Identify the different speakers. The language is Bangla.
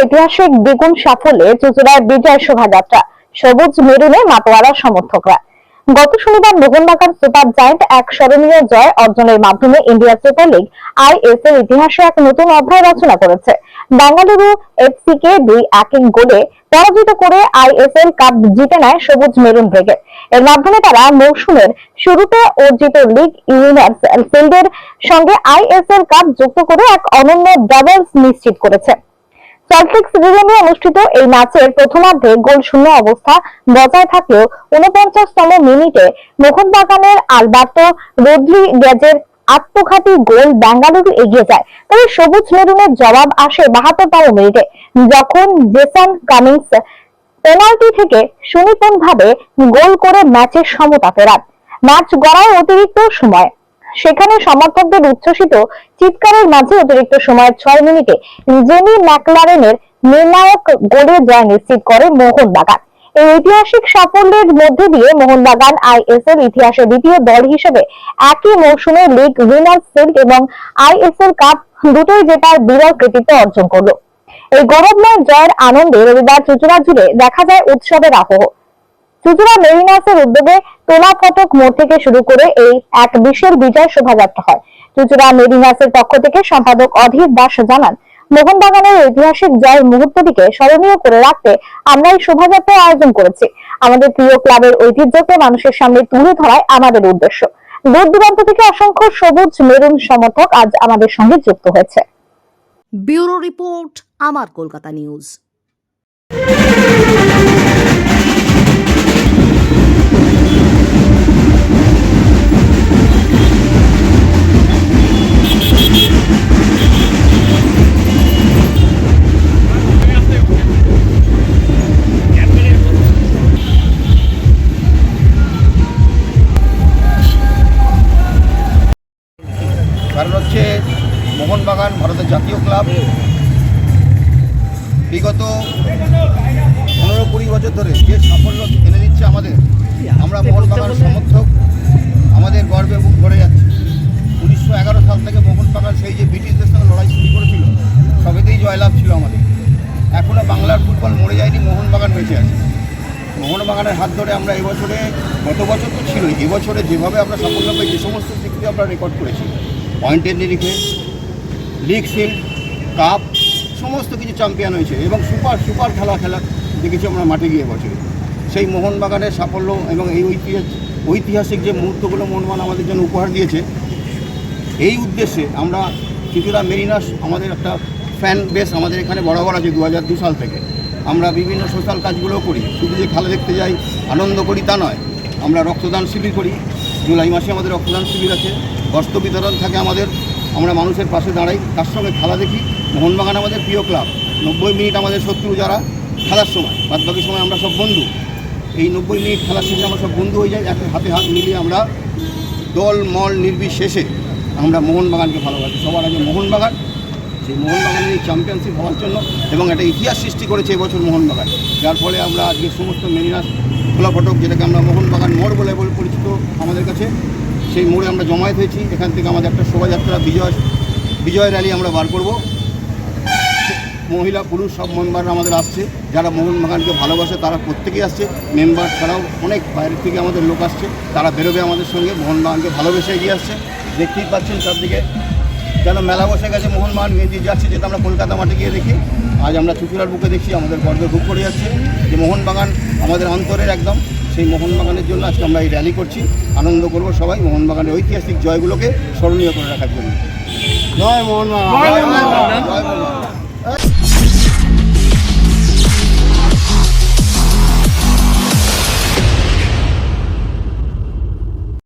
Speaker 1: ঐতিহাসিক দ্বিগুণ সাফল্যে চুচুড়ার বিজয় শোভাযাত্রা, সবুজ মেরুনে মাতোয়ারা সমর্থকরা। গত শনিবার মোহনবাগান সুপার জায়েন্ট এক স্মরণীয় জয় অর্জনের মাধ্যমে ইন্ডিয়া সুপার লিগ আইএসএল ইতিহাসে এক নতুন অধ্যায় রচনা করেছে। বেঙ্গালুরু এফসি কে দুই এক এক গোলে পরাজিত করে আইএসএল কাপ জিতে নেয় সবুজ মেরুন ব্রিগেড। এর মাধ্যমে তারা মৌসুমের শুরুতে অর্জিত লিগ উইনার্স ফিল্ডের সঙ্গে আইএসএল কাপ যুক্ত করে এক অনন্য ডাবলস নিশ্চিত করেছে। সল্টলেক সিটিজেনে অনুষ্ঠিত এই ম্যাচের প্রথমার্ধে গোল শূন্য অবস্থা বজায় থাকলেও উনপঞ্চাশতম মিনিটে মোহনবাগানের আলবার্টো রদ্রিগেজের আত্মঘাতী গোল বেঙ্গালুরু এগিয়ে যায়। তবে সবুজ মেরুনের জবাব আসে বাহাত্তরতম মিনিটে, যখন জেসন কামিংস পেনাল্টি থেকে সুনিপুণ ভাবে গোল করে ম্যাচের সমতা ফেরান। ম্যাচ গড়ায় অতিরিক্ত সময় সেখানে সমর্থকদের উচ্ছ্বসিত চিৎকারের মাঝে অতিরিক্ত সময়ের ছয় মিনিটে জেমি ম্যাকলারেনের নির্ণায়ক গোলে জয় নিশ্চিত করে মোহনবাগান। এই ঐতিহাসিক সাফল্যের মধ্যে দিয়ে মোহনবাগান আইএসএল ইতিহাসে দ্বিতীয় দল হিসেবে একই মৌসুমে লিগ উইনার্স শিল্ড এবং আইএসএল কাপ দুটোই জেতার বিরল কৃতিত্ব অর্জন করল। এই গৌরবময় জয়ের আনন্দে রবিবার চুচুড়া জুড়ে দেখা যায় উৎসবের আবহ। চুচুড়া মেরিনাসের উদ্যোগে তোলা ফটক মোড় থেকে শুরু করে এই এক বিশাল বিজয় শোভাযাত্রা হয়। চুচুড়া মেরিনাসের পক্ষ থেকে সম্পাদক অধীর দাস জানান, মোহনবাগানের ঐতিহাসিক জয়ের মুহূর্তটিকে স্মরণীয় করে রাখতে আমরা এই শোভাযাত্রার আয়োজন করেছি। আমাদের প্রিয় ক্লাবের ঐতিহ্যকে মানুষের সামনে তুলে ধরাই আমাদের উদ্দেশ্য। দূর দূরান্ত থেকে অসংখ্য সবুজ মেরুন সমর্থক আজ আমাদের সঙ্গে যুক্ত হয়েছে।
Speaker 2: ব্যুরো রিপোর্ট, আমার কলকাতা নিউজ।
Speaker 3: মোহনবাগান ভারতের জাতীয় ক্লাব। বিগত পনেরো কুড়ি বছর ধরে যে সাফল্য এনে দিচ্ছে আমাদের, আমরা মোহনবাগান সমর্থক, আমাদের গর্বে বুক ভরে যাচ্ছে। উনিশশো এগারো সাল থেকে মোহনবাগান সেই যে ব্রিটিশদের সঙ্গে লড়াই শুরু করেছিল, সবেতেই জয়লাভ ছিল আমাদের। এখনও বাংলার ফুটবল মরে যায়নি, মোহনবাগান বেঁচে আছে। মোহনবাগানের হাত ধরে আমরা এবছরে, গত বছর তো ছিলই, এবছরে যেভাবে আমরা সাফল্য যে সমস্ত দিক আমরা রেকর্ড করেছি। পয়েন্টের নিরিখে লিগ শিল্ড কাপ সমস্ত কিছু চ্যাম্পিয়ন হয়েছে এবং সুপার সুপার খেলা খেলা দেখেছি আমরা মাঠে গিয়ে বছরে। সেই মোহনবাগানের সাফল্য এবং এই ঐতিহাসিক ঐতিহাসিক যে মুহূর্তগুলো মোহনবাগান আমাদের জন্য উপহার দিয়েছে, এই উদ্দেশ্যে আমরা চুচুড়া মেরিনাস আমাদের একটা ফ্যান বেস আমাদের এখানে বরাবর আছে দু হাজার সাল থেকে। আমরা বিভিন্ন সোশ্যাল কাজগুলোও করি। শুধু যে খেলা দেখতে যাই, আনন্দ করি তা নয়। আমরা রক্তদান শিবির করি। জুলাই মাসে আমাদের রক্তদান শিবির আছে। বস্ত্র বিতরণ থাকে আমাদের। আমরা মানুষের পাশে দাঁড়াই, তার সঙ্গে খেলা দেখি। মোহনবাগান আমাদের প্রিয় ক্লাব। নব্বই মিনিট আমাদের শত্রু যারা, খেলার সময়। বাদ বাকি সময় আমরা সব বন্ধু। এই নব্বই মিনিট খেলার শেষে আমরা সব বন্ধু হয়ে যাই, এক হাতে হাত মিলিয়ে আমরা দল, মল, নির্বিশেষে আমরা মোহনবাগানকে ভালোবাসি। সবার আগে মোহনবাগান সেই মোহনবাগান এই চ্যাম্পিয়নশিপ হওয়ার জন্য এবং একটা ইতিহাস সৃষ্টি করেছে এবছর মোহনবাগান। যার ফলে আমরা আজকে সমস্ত মেরিনাস খোলা ফটক, যেটাকে আমরা মোহনবাগান মোড় বলে আমাদের কাছে। সেই মোড়ে আমরা জমায়েত হয়েছি। এখান থেকে আমাদের একটা শোভাযাত্রা, বিজয় বিজয় র্যালি আমরা বার করব। মহিলা, পুরুষ সব মেম্বাররা আমাদের আসছে। যারা মোহনবাগানকে ভালোবাসে, তারা প্রত্যেকেই আসছে। মেম্বার ছাড়াও অনেক বাইরের থেকে আমাদের লোক আসছে। তারা বেরোবে আমাদের সঙ্গে। মোহনবাগানকে ভালোবেসে এগিয়ে আসছে। দেখতেই পাচ্ছেন চারদিকে। যেন মেলা বসে গেছে মোহনবাগান নিয়ে যাচ্ছে যেটা আমরা কলকাতা মাঠে গিয়ে দেখি। আজ আমরা চুচুড়ার বুকে দেখছি, আমাদের গর্বে বুক করে যাচ্ছে। যে মোহনবাগান আমাদের অন্তরের একদম। সেই মোহনবাগানের জন্য আজকে আমরা এই র্যালি করছি। আনন্দ করব সবাই মোহনবাগানের ঐতিহাসিক জয়গুলোকে স্মরণীয় করে রাখার জন্য। জয় মোহনবাগান।